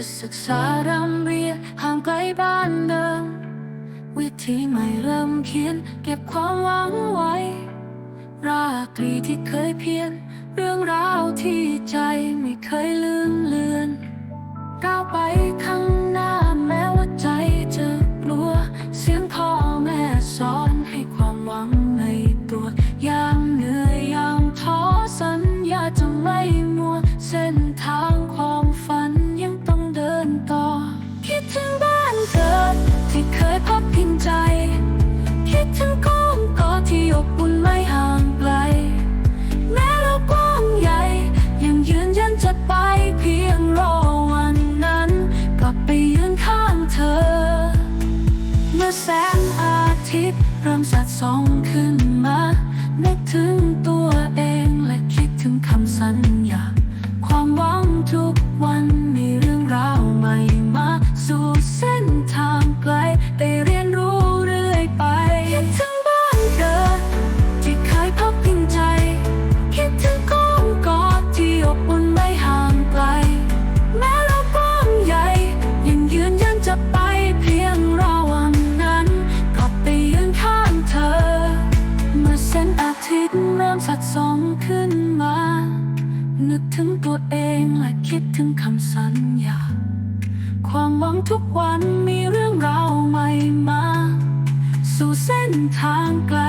จะศึกษาร่ำเรียนห่างไกลบ้านเดิมวิธีใหม่เริ่มเขียน เก็บความหวังไว้ ราตรีที่เคยเพียรเรื่องราวที่ใจไม่เคยลืมเลือนก้าวไปข้างหน้าแม้ว่าใจจะกลัว เสียงพ่อแม่สอน อาทิตย์เริ่มสัดส่องขึ้นมานึกถึง ตย์เริ่มสัดส่องขึ้นมา นึกถึงตัวเองและคิดถึงคำสัญญา ความหวังทุกวันมีเรื่องราวใหม่มา สู่เส้นทางไกล